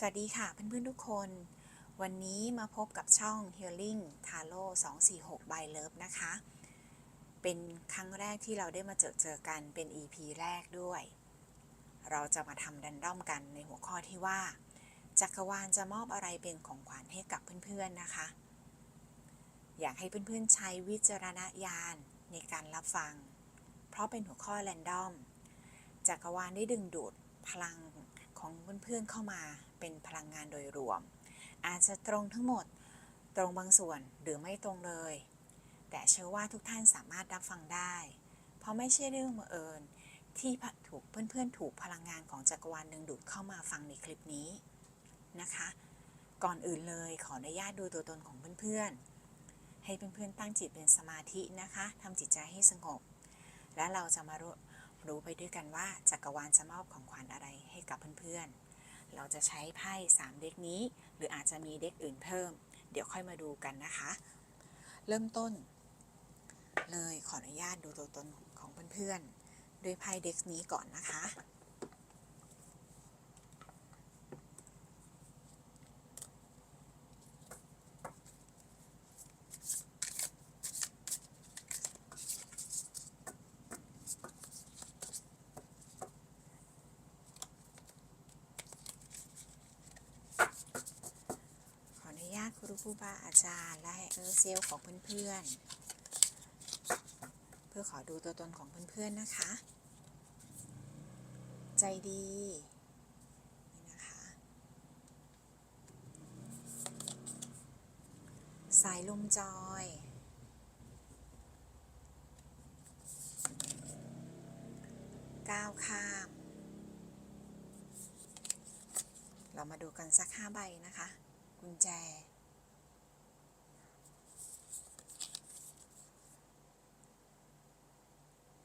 สวัสดีค่ะเพื่อนๆทุกคน วันนี้มาพบกับช่อง Healing Tarot 246 by Love นะคะ เป็นครั้งแรกที่เราได้มาเจอเจอกันเป็น EP แรกด้วย เราจะมาทำดันด้อมกันในหัวข้อที่ว่า จักรวาลจะมอบอะไรเป็นของขวัญให้กับเพื่อนๆนะคะ อยากให้เพื่อนๆใช้วิจารณญาณในการรับฟัง เพราะเป็นหัวข้อแรนดอม จักรวาลได้ดึงดูดพลังของเพื่อนๆเข้ามา เป็นพลังงานโดยรวม อาจจะตรงทั้งหมดตรงบางส่วนหรือไม่ตรงเลย แต่เชื่อว่าทุกท่านสามารถรับฟังได้ เพราะไม่ใช่เรื่องบังเอิญที่ถูกเพื่อนๆ ถูกพลังงานของจักรวาลดึงดูดเข้ามาฟังในคลิปนี้นะคะ ก่อนอื่นเลยขออนุญาตดูตัวตนของเพื่อนๆ ให้เพื่อนๆตั้งจิตเป็นสมาธินะคะทำจิตใจให้สงบ และเราจะมารู้รู้ไปด้วยกันว่าจักรวาลจะมอบของขวัญอะไรให้กับเพื่อนๆ เราจะใช้ไพ่3เด็กนี้ หรืออาจจะมีเด็กอื่นเพิ่ม เดี๋ยวค่อยมาดูกันนะคะ เริ่มต้น เลยขออนุญาตดูตัวตนของเพื่อนๆด้วยไพ่เด็กนี้ก่อนนะคะ ครูผู้บาอาจารย์ และเออเซลของเพื่อนๆ เพื่อขอดูตัวตนของเพื่อนๆนะคะ ใจดีนี่นะคะสายลมจอยก้าวข้าม เรามาดูกันสักห้าใบนะคะ กุญแจ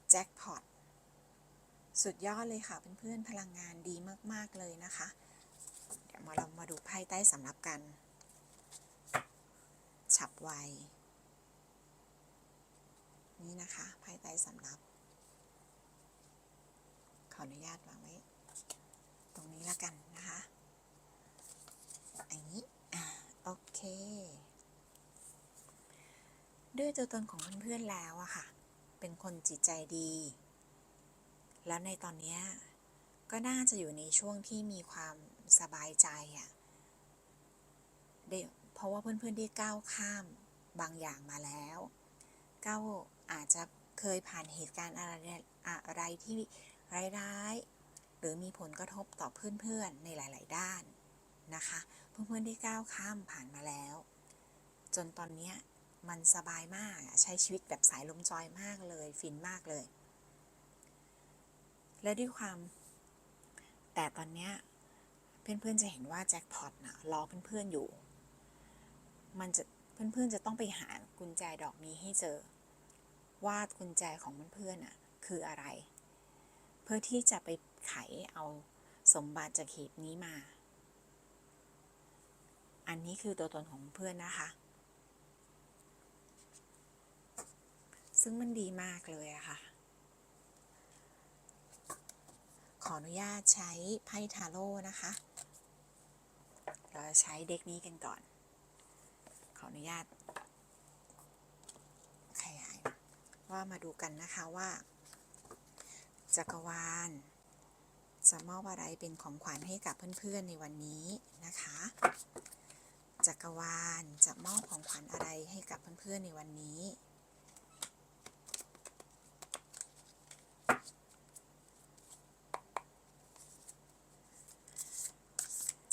แจ็คพอต สุดยอดเลยค่ะเพื่อนๆพลังงานดีมากๆเลยนะคะ เดี๋ยวมาเรามาดูไพ่ใต้สำรับกัน ฉับไว นี่นะคะไพ่ใต้สำรับ ขออนุญาตวางไว้ ตรงนี้แล้วกันนะคะอันนี้โอเค ด้วยตัวตนของเพื่อนๆแล้วอะค่ะ เป็นคนจิตใจดี แล้วในตอนนี้ก็น่าจะอยู่ในช่วงที่มีความสบายใจอะเดเพราะว่าเพื่อนๆได้ก้าวข้ามบางอย่างมาแล้วก้าวอาจจะเคยผ่านเหตุการณ์อะไรอะไรที่ร้ายๆหรือมีผลกระทบต่อเพื่อนๆในหลาย ๆ ด้านนะคะ เพื่อนๆได้ก้าวข้ามผ่านมาแล้ว จนตอนนี้มันสบายมากใช้ชีวิตแบบสายลมจอยมากเลย ฟินมากเลย และด้วยความ แต่ตอนเนี้ยเพื่อนๆจะเห็นว่าแจ็คพอตนะรอเพื่อนๆอยู่ มันจะเพื่อนๆจะต้องไปหากุญแจดอกนี้ให้เจอ ว่ากุญแจของเพื่อนๆน่ะคืออะไร เพื่อที่จะไปไขเอาสมบัติจากหีบนี้มา อันนี้คือตัวตนของเพื่อนนะคะ ซึ่งมันดีมากเลยอะค่ะ ขออนุญาตใช้ไพ่ทาโร่นะคะ เราจะใช้เด็กนี้กันก่อน ขออนุญาตขยายว่ามาดูกันนะคะว่า จักรวาลจะมอบอะไรเป็นของขวัญให้กับเพื่อนๆในวันนี้นะคะ จักรวาลจะมอบของขวัญอะไรให้กับเพื่อนๆในวันนี้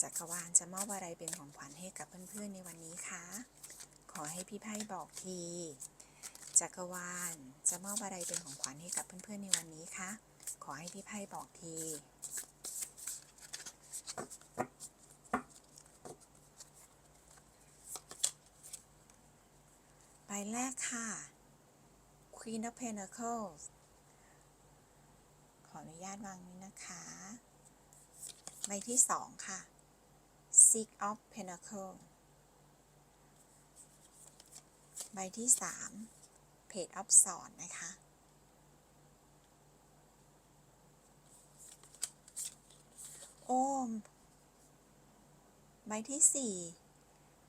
จักรวาลจะ มอบอะไรเป็นของขวัญให้กับเพื่อนๆในวันนี้คะ ขอให้พี่ไพ่บอกที จักรวาลจะมอบอะไรเป็นของขวัญให้กับเพื่อนๆในวันนี้คะ ขอให้พี่ไพ่บอกทีใบแรกค่ะ Queen of Pentacles ขออนุญาตวางนี้นะคะ ใบที่สองค่ะ Six of Pentacles ใบที่สาม Page of Swords นะคะ โอ้ใบที่สี่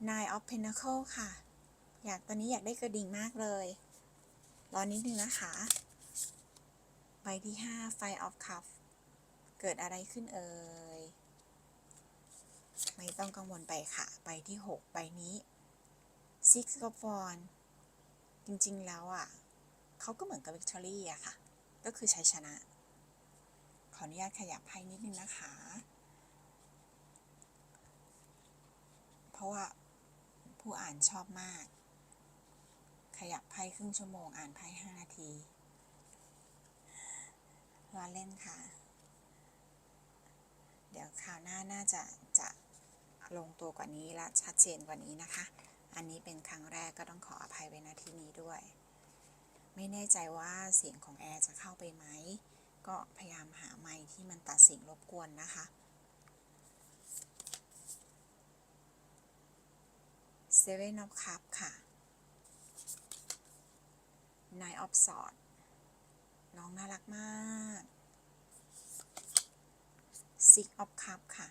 Nine of Pentacle ค่ะ อยากตอนนี้อยากได้กระดิ่งมากเลย รอนิดนึงนะคะ ใบที่ห้า Five of Cups เกิดอะไรขึ้นเอ่ย ไม่ต้องกังวลไปค่ะใบที่หกใบนี้ Six of Wands จริงๆแล้วอะเขาก็เหมือนกับ Victory อะค่ะ ก็คือชัยชนะ ขออนุญาตขยับไพ่นิดนึงนะคะ เพราะว่าผู้อ่านชอบมาก ขยับไพ่ครึ่งชั่วโมงอ่านไพ่ห้านาทีรอเล่นค่ะ เดี๋ยวคราวหน้าน่าจะ ลงตัวกว่านี้และชัดเจนกว่านี้นะคะ อันนี้เป็นครั้งแรกก็ต้องขออภัยไว้ณที่นี้ด้วย ไม่แน่ใจว่าเสียงของแอร์จะเข้าไปไหม ก็พยายามหาไมค์ที่มันตัดเสียงรบกวนนะคะ Seven of Cup ค่ะ Nine of Swords น้องน่ารักมาก Six of Cup ค่ะ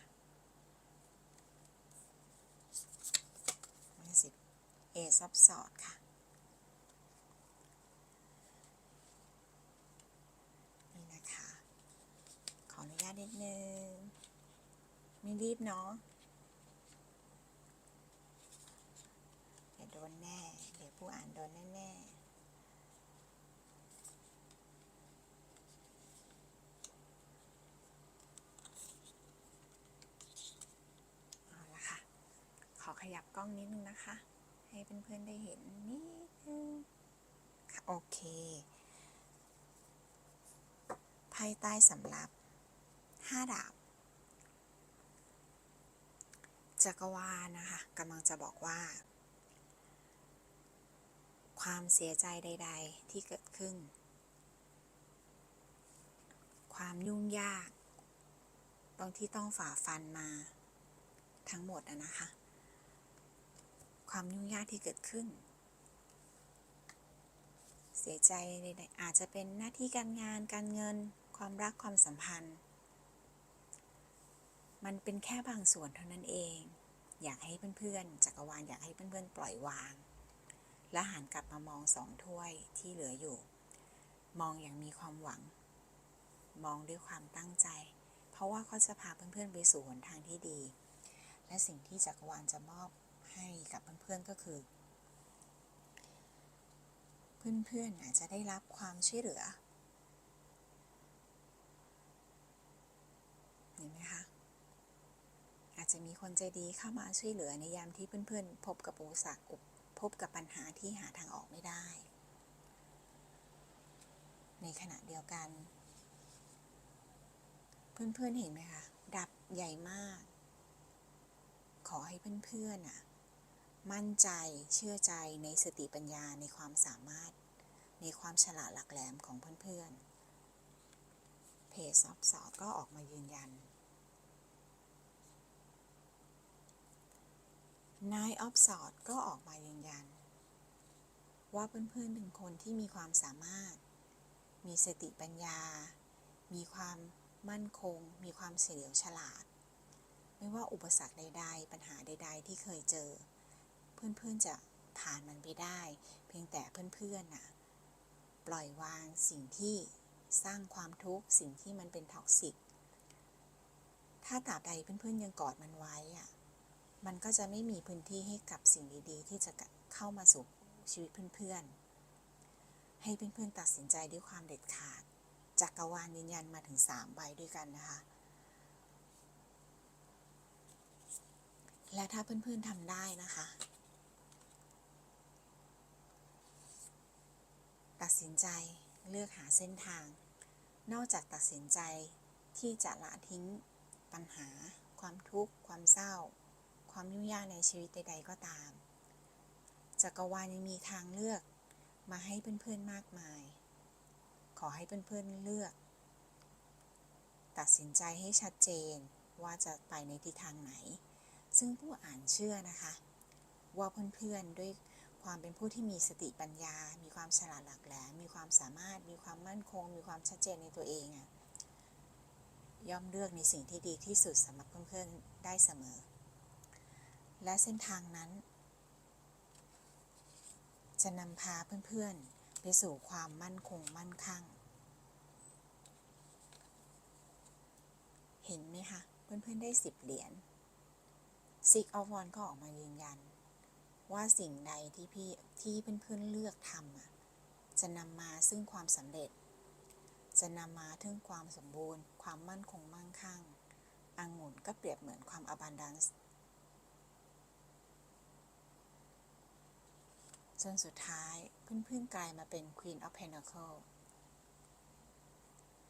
สิ Ace of Swords ค่ะนี่นะคะ ขออนุญาตนิดนึง ไม่รีบเนาะเดี๋ยวโดนแน่ เดี๋ยวผู้อ่านโดนแน่ๆเอาละค่ะขอขยับกล้องนิดนึงนะคะ ให้เพื่อนๆได้เห็นนิดนึงค่ะโอเคไพ่ใต้สำรับห้าดาบจักรวาลนะคะกำลังจะบอกว่า ความเสียใจใด ๆ ที่เกิดขึ้น ความยุ่งยาก บางที่ต้องฝ่าฟันมาทั้งหมดนะคะ ความยุ่งยากที่เกิดขึ้น เสียใจใดๆอาจจะเป็นหน้าที่การงานการเงิน ความรักความสัมพันธ์ มันเป็นแค่บางส่วนเท่านั้นเอง อยากให้เพื่อนๆจักรวาลอยากให้เพื่อนๆ ปล่อยวาง และหันกลับมามองสองถ้วยที่เหลืออยู่ มองอย่างมีความหวัง มองด้วยความตั้งใจ เพราะว่าเขาจะพาเพื่อนๆไปสู่หนทางที่ดี และสิ่งที่จักรวาลจะมอบ ให้กับเพื่อนๆก็คือ เพื่อนๆอาจจะได้รับความช่วยเหลือเห็นไหมคะอาจจะมีคนใจดีเข้ามาช่วยเหลือในยามที่เพื่อนๆ พบกับอุปสรรคพบกับปัญหาที่หาทางออกไม่ได้ ในขณะเดียวกัน เพื่อนๆเห็นไหมคะดับใหญ่มาก ขอให้เพื่อนๆน่ะ มั่นใจเชื่อใจในสติปัญญาในความสามารถ ในความฉลาดหลักแหลมของเพื่อนๆ เพจซอฟสอก็ออกมายืนยัน Nine of Swords ก็ออกมายืนยัน ว่าเพื่อนๆเป็นคนที่มีความสามารถ มีสติปัญญา มีความมั่นคง มีความเฉลียวฉลาด ไม่ว่าอุปสรรคใดๆ ปัญหาใด ๆ ที่เคยเจอ เพื่อนๆจะผ่านมันไปได้ เพียงแต่เพื่อนๆน่ะปล่อยวางสิ่งที่สร้างความทุกข์สิ่งที่มันเป็นท็อกซิก ถ้าตราบใดเพื่อนๆยังกอดมันไว้อะมันก็จะไม่มีพื้นที่ให้กับสิ่งดีๆ ที่จะเข้ามาสู่ชีวิตเพื่อนๆ ให้เพื่อนๆตัดสินใจด้วยความเด็ดขาด จักรวาลยืนยันมาถึง3ใบด้วยกันนะคะ และถ้าเพื่อนๆทำได้นะคะ ตัดสินใจเลือกหาเส้นทาง นอกจากตัดสินใจที่จะละทิ้งปัญหา ความทุกข์ ความเศร้า ความยุ่งยากในชีวิตใด ๆ ก็ตาม จักรวาลยังมีทางเลือกมาให้เพื่อนๆมากมาย ขอให้เพื่อนๆเลือก ตัดสินใจให้ชัดเจนว่าจะไปในทิศทางไหน ซึ่งผู้อ่านเชื่อนะคะ ว่าเพื่อนๆด้วย ความเป็นผู้ที่มีสติปัญญา มีความฉลาดหลักแหลม มีความสามารถ มีความมั่นคง มีความชัดเจนในตัวเองอะย่อมเลือกในสิ่งที่ดีที่สุดสำหรับเพื่อนๆได้เสมอ และเส้นทางนั้น จะนำพาเพื่อนๆ ไปสู่ความมั่นคงมั่นคั่ง เห็นไหมคะ เพื่อนๆ ได้สิบเหรียญ Six of Wands ก็ออกมายืนยัน ว่าสิ่งใดที่พี่ที่เพื่อนๆเลือกทำจะนำมาซึ่งความสำเร็จ จะนำมาถึงความสมบูรณ์ ความมั่นคงมั่งคั่งอังุ่นก็เปรียบเหมือนความ abundance จนสุดท้ายเพื่อนๆกลายมาเป็น Queen of Pentacles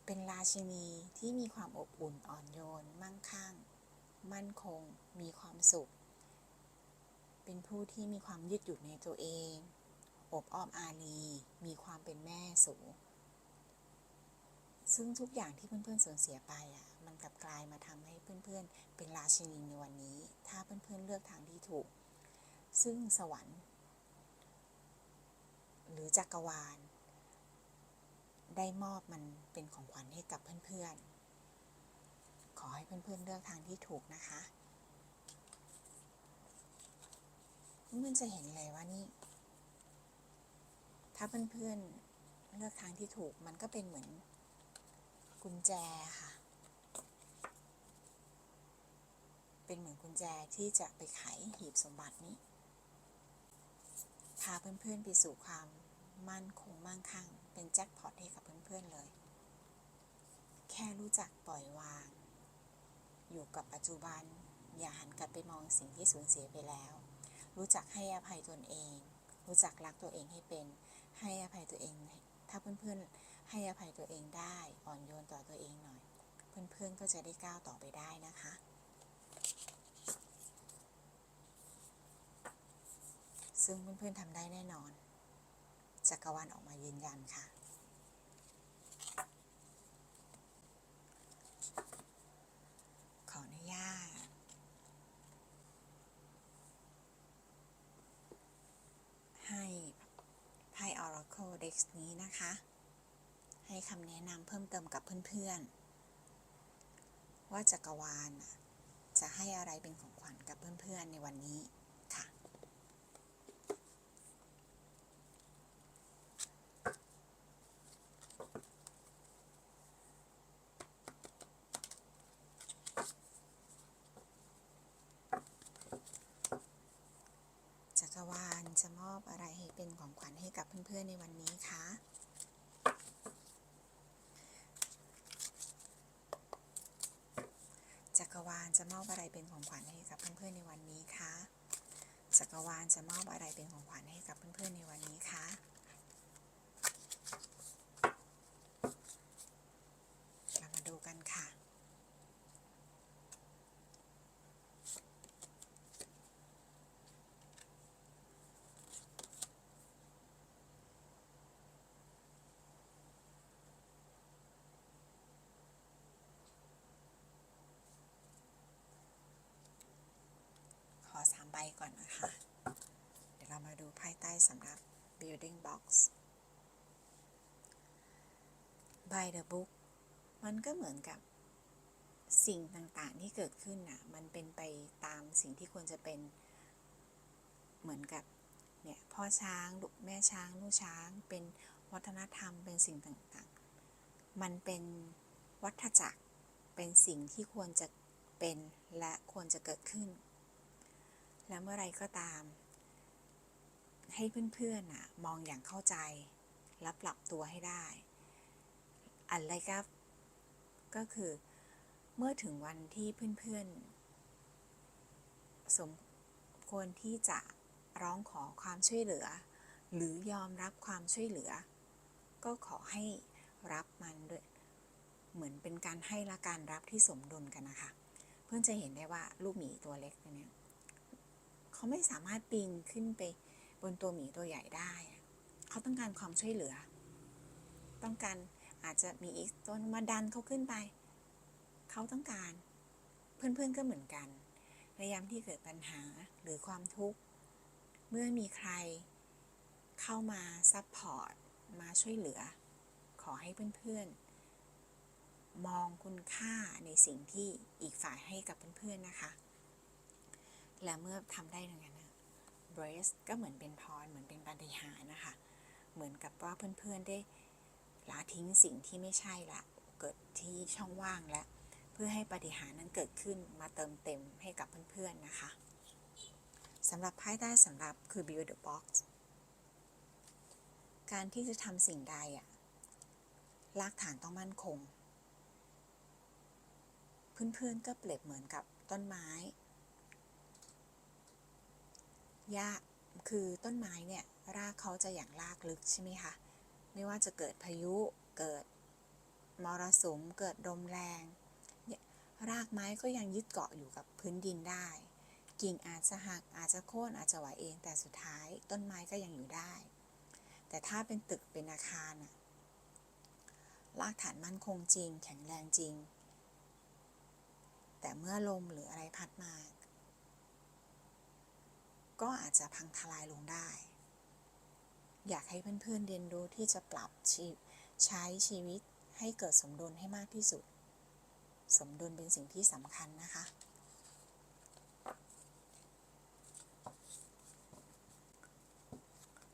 เป็นราชินีที่มีความอบอุ่นอ่อนโยน มั่งคั่ง มั่นคง มีความสุข เป็นผู้ที่มีความยืดหยุ่นในตัวเอง อบอ้อมอารี มีความเป็นแม่สูง ซึ่งทุกอย่างที่เพื่อนๆสูญเสียไปอะ มันกลับกลายมาทำให้เพื่อนๆ เป็นราชินีในวันนี้ ถ้าเพื่อนๆเลือกทางที่ถูก ซึ่งสวรรค์ หรือจักรวาล ได้มอบมันเป็นของขวัญให้กับเพื่อนๆ ขอให้เพื่อนๆเลือกทางที่ถูกนะคะ เพื่อนจะเห็นเลยว่านี่ ถ้าเพื่อนๆเลือกทางที่ถูกมันก็เป็นเหมือนกุญแจค่ะ เป็นเหมือนกุญแจที่จะไปไขหีบสมบัตินี้ พาเพื่อนๆไปสู่ความมั่นคงมั่งคั่ง เป็นแจ็คพอตให้กับเพื่อนๆเลย แค่รู้จักปล่อยวาง อยู่กับปัจจุบัน อย่าหันกลับไปมองสิ่งที่สูญเสียไปแล้ว รู้จักให้อภัยตนเอง รู้จักรักตัวเองให้เป็น ให้อภัยตัวเอง ถ้าเพื่อนๆ ให้อภัยตัวเองได้ อ่อนโยนต่อตัวเองหน่อย เพื่อนๆ ก็จะได้ก้าวต่อไปได้นะคะซึ่งเพื่อนๆทำได้แน่นอน จักรวาลออกมายืนยันค่ะ ขออนุญาต ให้ไพ่ ริกนี้นะคะ ให้คำแนะนำเพิ่มเติมกับเพื่อนๆ ว่าจักรวาลจะให้อะไรเป็นของขวัญกับเพื่อนๆในวันนี้ค่ะ จักรวาลจะมอบอะไรให้เป็นของขวัญให้กับเพื่อนๆ ในวันนี้คะ จักรวา ลจะมอบอะไรเป็นของขวัญให้กับเพื่อนๆในวันนี้คะจักรวาลจะมอบอะไรเป็นของขวัญให้กับเพื่อนๆในวันนี้คะ เรามาดูกันค่ะ ขอสามใบ ก่อนนะคะ เดี๋ยวเรามาดูไพ่ใต้สำหรับ building box by the book มันก็เหมือนกับสิ่งต่างๆที่เกิดขึ้นน่ะ มันเป็นไปตามสิ่งที่ควรจะเป็นเหมือนกับเนี่ยพ่อช้างลูกแม่ช้างลูกช้าง เป็นวัฒนธรรมเป็นสิ่งต่างๆ มันเป็นวัฏจักรเป็นสิ่งที่ควรจะเป็นและควรจะเกิดขึ้น และเมื่อไรก็ตาม ให้เพื่อนๆน่ะมองอย่างเข้าใจ และปรับตัวให้ได้อะไรก็ก็คือเมื่อถึงวันที่เพื่อนๆ สมควรที่จะร้องขอความช่วยเหลือ หรือยอมรับความช่วยเหลือ ก็ขอให้รับมันด้วย เหมือนเป็นการให้และการรับที่สมดุลกันนะคะ เพื่อนจะเห็นได้ว่าลูกหมีตัวเล็กเนี้ย เขาไม่สามารถปีนขึ้นไปบนตัวหมีตัวใหญ่ได้ เขาต้องการความช่วยเหลือ ต้องการอาจจะมีอีกตัวนึงมาดันเขาขึ้นไป เขาต้องการ เพื่อนๆก็เหมือนกันในยามที่เกิดปัญหาหรือความทุกข์ เมื่อมีใครเข้ามาซัพพอร์ตมาช่วยเหลือ ขอให้เพื่อนๆ มองคุณค่าในสิ่งที่อีกฝ่ายให้กับเพื่อนๆนะคะ และเมื่อทำได้อย่างนั้นนะ brace ก็เหมือนเป็นพรเหมือนเป็นปฏิหารนะคะ เหมือนกับว่าเพื่อนๆได้ละทิ้งสิ่งที่ไม่ใช่ละ เกิดที่ช่องว่างและเพื่อให้ปฏิหารนั้นเกิดขึ้นมาเติมเต็มให้กับเพื่อนๆนะคะสำหรับไพ่ใต้สำหรับคือ build the box การที่จะทำสิ่งใดอะรากฐานต้องมั่นคง เพื่อนๆก็เปรียบเหมือนกับต้นไม้ หญ้าคือต้นไม้เนี่ยรากเขาจะอย่างรากลึกใช่ไหมคะไม่ว่าจะเกิดพายุเกิดมรสุมเกิดลมแรงรากไม้ก็ยังยึดเกาะอยู่กับพื้นดินได้ กิ่งอาจจะหักอาจจะโค่นอาจจะไหวเองแต่สุดท้ายต้นไม้ก็ยังอยู่ได้ แต่ถ้าเป็นตึกเป็นอาคารอะรากฐานมั่นคงจริง แข็งแรงจริง แต่เมื่อลมหรืออะไรพัดมา ก็อาจจะพังทลายลงได้ อยากให้เพื่อนๆเรียนรู้ที่จะปรับชีใช้ชีวิตให้เกิดสมดุลให้มากที่สุด สมดุลเป็นสิ่งที่สำคัญนะคะ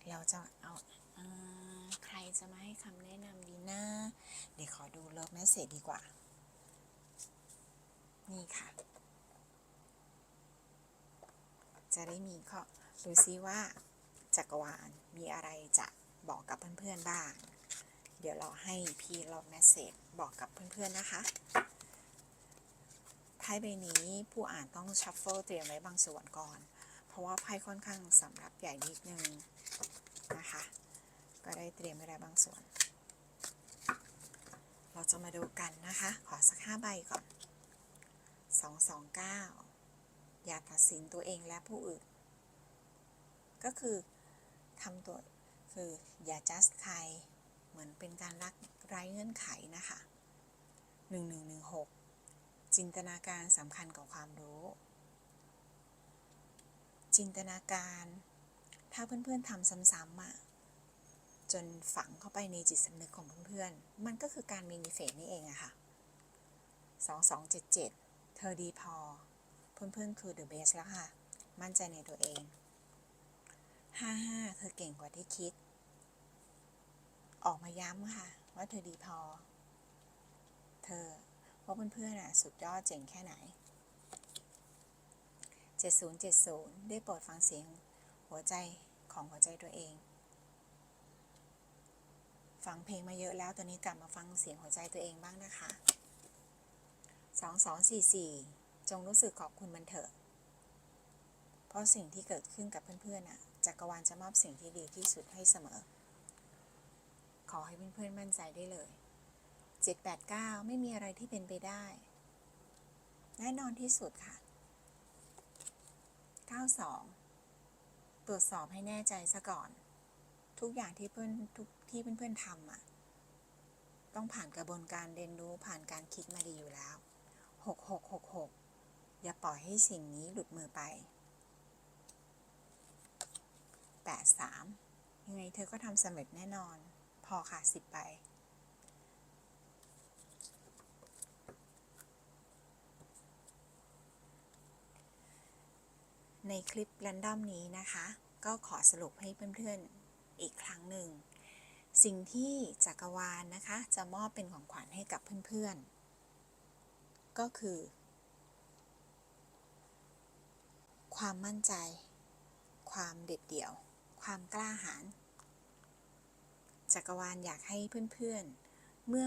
เราจะเอาอใครจะมาให้คำแนะนำดีนะเดี๋ยวขอดูเลิฟแมสเซจดีกว่า นี่ค่ะ จะได้มีข้อดูซิว่าจักรวาลมีอะไรจะบอกกับเพื่อนๆบ้าง เดี๋ยวเราให้พี่ลบแมสเซจบอกกับเพื่อนๆนะคะไพ่ใบนี้ผู้อ่านต้องชัฟเฟิลเตรียมไว้บางส่วนก่อน เพราะว่าไพ่ค่อนข้างสำหรับใหญ่นิดนึงนะคะ ก็ได้เตรียมไว้แล้วบางส่วน เราจะมาดูกันนะคะ ขอสักห้าใบก่อน229อ อย่าตัดสินตัวเองและผู้อื่น ก็คือทำตัวคืออย่า just ใคร เหมือนเป็นการรักไร้เงื่อนไขนะคะ 1116 จินตนาการสำคัญกว่าความรู้ จินตนาการ ถ้าเพื่อนๆทำซ้ำๆอะจนฝังเข้าไปในจิตสำนึกของเพื่อนๆ มันก็คือการมินิเฟสนี่เองอะค่ะ 2277 เธอดีพอ เพื่อนๆคือ the best แล้วค่ะ มั่นใจในตัวเอง 55 เธอเก่งกว่าที่คิด ออกมาย้ำค่ะ ว่าเธอดีพอ เธอว่าเพื่อนๆอะสุดยอดเจ๋งแค่ไหน 7070 ได้โปรดฟังเสียงหัวใจของหัวใจตัวเอง ฟังเพลงมาเยอะแล้วตอนนี้กลับมาฟังเสียงหัวใจตัวเองบ้างนะคะ 2244 จงรู้สึกขอบคุณมันเถอะ เพราะสิ่งที่เกิดขึ้นกับเพื่อนๆน่ะจักรวาลจะมอบสิ่งที่ดีที่สุดให้เสมอ ขอให้เพื่อนๆมั่นใจได้เลย 789 ไม่มีอะไรที่เป็นไปได้ แน่นอนที่สุดค่ะ 92 ตรวจสอบให้แน่ใจซะก่อน ทุกอย่างที่เพื่อนทุกที่เพื่อนๆทำอะต้องผ่านกระบวนการเรียนรู้ผ่านการคิดมาดีอยู่แล้ว 6666 อย่าปล่อยให้สิ่งนี้หลุดมือไป 83 ยังไงเธอก็ทำสำเร็จแน่นอน พอค่ะ 10ไปในคลิปแรนดอมนี้นะคะ ก็ขอสรุปให้เพื่อนๆอีกครั้งหนึ่ง สิ่งที่จักรวาลนะคะ จะมอบเป็นของขวัญให้กับเพื่อนๆ ก็คือ ความมั่นใจ ความเด็ดเดี่ยว ความกล้าหาญจักรวาลอยากให้เพื่อนๆ เมื่อ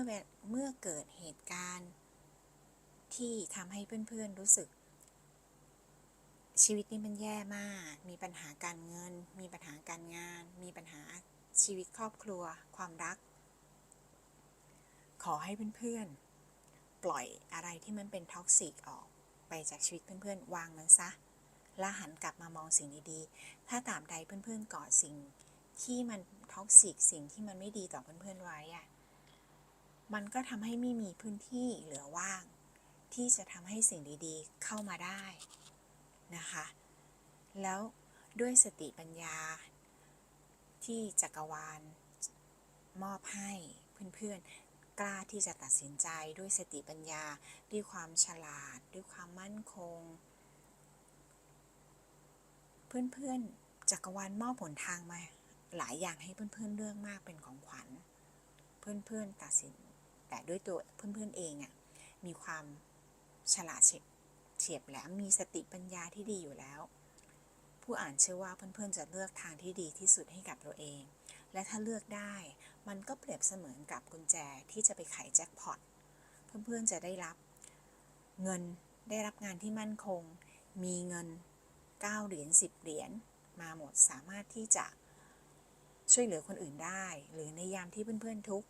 เมื่อเกิดเหตุการณ์ ที่ทำให้เพื่อนๆรู้สึก ชีวิตนี้มันแย่มาก มีปัญหาการเงิน มีปัญหาการงาน มีปัญหาชีวิตครอบครัว ความรัก ขอให้เพื่อนๆ ปล่อยอะไรที่มันเป็นท็อกซิกออกไปจากชีวิตเพื่อนๆ วางมันซะ แล้วหันกลับมามองสิ่งดีๆ ถ้าตามใดเพื่อนๆก่อสิ่งที่มันท็อกซิกสิ่งที่มันไม่ดีต่อเพื่อนๆไว้อะมันก็ทำให้ไม่มีพื้นที่เหลือว่าง ที่จะทำให้สิ่งดีๆ เข้ามาได้นะคะ แล้วด้วยสติปัญญา ที่จักรวาล มอบให้เพื่อนๆ กล้าที่จะตัดสินใจด้วยสติปัญญา ด้วยความฉลาด ด้วยความมั่นคง เพื่อนๆจักรวาลมอบผลทางมาหลายอย่างให้เพื่อนๆเลือกมากเป็นของขวัญ เพื่อนๆตัดสิน แต่ด้วยตัวเพื่อนๆเองอะ่ะมีความฉลาดเฉียบเฉียบแหลมมีสติปัญญาที่ดีอยู่แล้ว ผู้อ่านเชื่อว่าเพื่อนๆจะเลือกทางที่ดีที่สุดให้กับตัวเอง และถ้าเลือกได้มันก็เปรียบเสมือนกับกุญแจที่จะไปไขแจ็คพอตเพื่อนๆจะได้รับ เงินได้รับงานที่มั่นคง มีเงิน 9 เหรียญ 10 เหรียญมาหมดสามารถที่จะช่วยเหลือคนอื่นได้ หรือในยามที่เพื่อนๆทุก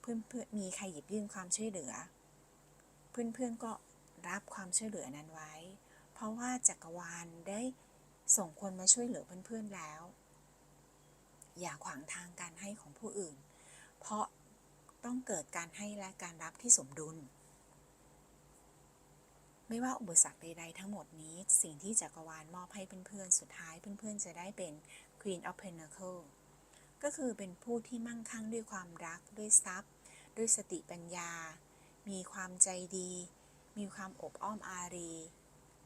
เพื่อนๆมีใครหยิบยื่นความช่วยเหลือ เพื่อนๆก็รับความช่วยเหลือนั้นไว้ เพราะว่าจักรวาลได้ส่งคนมาช่วยเหลือเพื่อนๆแล้ว อย่าขวางทางการให้ของผู้อื่น เพราะต้องเกิดการให้และการรับที่สมดุล ไม่ว่าอุปสรรคใดๆทั้งหมดนี้ สิ่งที่จักรวาลมอบให้เพื่อนๆ สุดท้ายเพื่อนๆ จะได้เป็น Queen of Pentacles ก็คือเป็นผู้ที่มั่งคั่งด้วยความรัก ด้วยทรัพย์ ด้วยสติปัญญา มีความใจดี มีความอบอ้อมอารี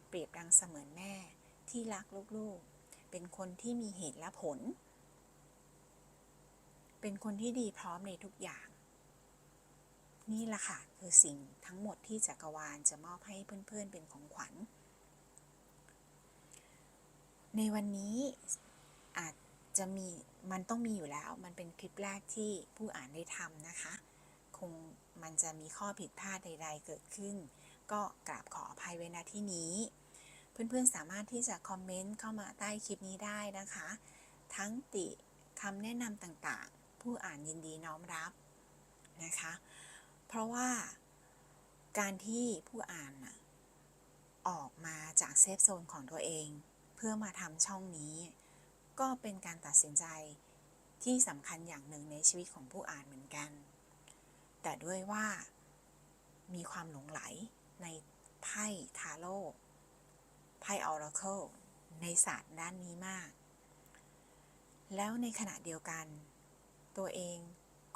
เปรียบดังเสมือนแม่ ที่รักลูกๆ เป็นคนที่มีเหตุและผล เป็นคนที่ดีพร้อมในทุกอย่าง นี่แหละค่ะคือสิ่งทั้งหมดที่จักรวาลจะมอบให้เพื่อนๆเป็นของขวัญ ในวันนี้อาจจะมีมันต้องมีอยู่แล้ว มันเป็นคลิปแรกที่ผู้อ่านได้ทำนะคะ คงมันจะมีข้อผิดพลาดใด ๆ เกิดขึ้น ก็กราบขออภัยไว้ณที่นี้ เพื่อนๆสามารถที่จะคอมเมนต์เข้ามาใต้คลิปนี้ได้นะคะ ทั้งติคำแนะนำต่างๆ ผู้อ่านยินดีน้อมรับนะคะ เพราะว่าการที่ผู้อ่านออกมาจากเซฟโซนของตัวเอง เพื่อมาทำช่องนี้ ก็เป็นการตัดสินใจที่สำคัญอย่างหนึ่งในชีวิตของผู้อ่านเหมือนกัน แต่ด้วยว่ามีความหลงไหลในไพ่ทาโร่ไพ่ออราเคิลในศาสตร์ด้านนี้มาก แล้วในขณะเดียวกัน ตัวเอง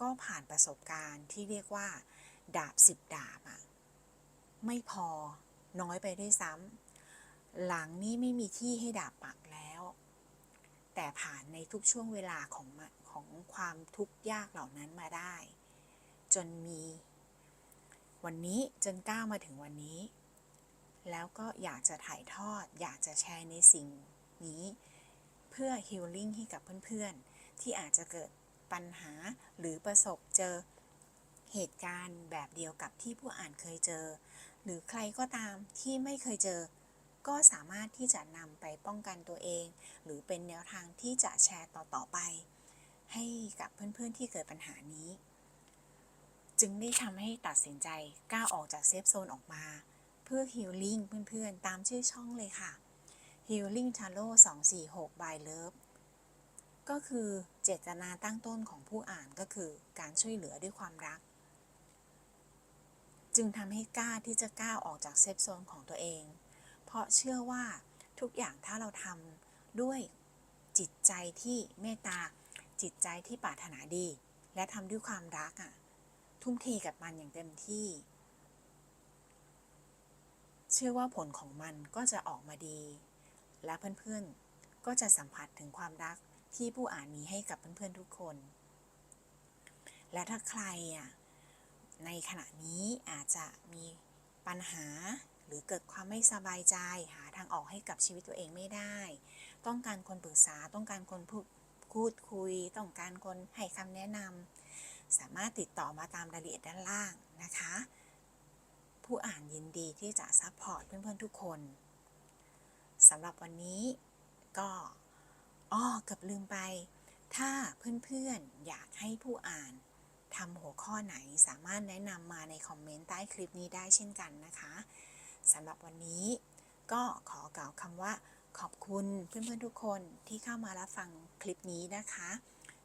ก็ผ่านประสบการณ์ที่เรียกว่า ดาบสิบดาบอะไม่พอน้อยไปด้วยซ้ำหลังนี้ไม่มีที่ให้ดาบปักแล้ว แต่ผ่านในทุกช่วงเวลาของของความทุกข์ยากเหล่านั้นมาได้ จนมี วันนี้จนก้าวมาถึงวันนี้ แล้วก็อยากจะถ่ายทอด อยากจะแชร์ในสิ่งนี้ เพื่อฮิลลิ่งให้กับเพื่อนๆ ที่อาจจะเกิดปัญหาหรือประสบเจอ เหตุการณ์แบบเดียวกับที่ผู้อ่านเคยเจอ หรือใครก็ตามที่ไม่เคยเจอ ก็สามารถที่จะนำไปป้องกันตัวเอง หรือเป็นแนวทางที่จะแชร์ต่อๆไป ให้กับเพื่อนๆที่เกิดปัญหานี้ จึงได้ทำให้ตัดสินใจก้าวออกจากเซฟโซนออกมา เพื่อฮิลลิ่งเพื่อนๆ ตามชื่อช่องเลยค่ะ Healing Tarot 246 by Love ก็คือเจตนาตั้งต้นของผู้อ่านก็คือการช่วยเหลือด้วยความรัก จึงทำให้กล้าที่จะก้าวออกจากเซฟโซนของตัวเอง เพราะเชื่อว่าทุกอย่างถ้าเราทำด้วยจิตใจที่เมตตา จิตใจที่ปรารถนาดี และทำด้วยความรักอะ ทุ่มเทกับมันอย่างเต็มที่ เชื่อว่าผลของมันก็จะออกมาดี และเพื่อนๆ ก็จะสัมผัสถึงความรักที่ผู้อ่านมีให้กับเพื่อนๆทุกคน และถ้าใครอะ ในขณะนี้อาจจะมีปัญหาหรือเกิดความไม่สบายใจหาทางออกให้กับชีวิตตัวเองไม่ได้ ต้องการคนปรึกษาต้องการคนพูดพูดคุย ต้องการคนให้คำแนะนำสามารถติดต่อมาตามรายละเอียดด้านล่างนะคะ ผู้อ่านยินดีที่จะซัพพอร์ตเพื่อนๆทุกคนสำหรับวันนี้ก็อ้อเกือบลืมไป ถ้าเพื่อนๆอยากให้ผู้อ่าน ทำหัวข้อไหนสามารถแนะนำมาในคอมเมนต์ใต้คลิปนี้ได้เช่นกันนะคะสำหรับวันนี้ก็ขอกล่าวคำว่า ขอบคุณเพื่อนๆทุกคนที่เข้ามารับฟังคลิปนี้นะคะ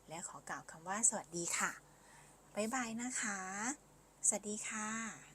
และขอกล่าวคำว่าสวัสดีค่ะ บ๊ายบายนะคะ สวัสดีค่ะ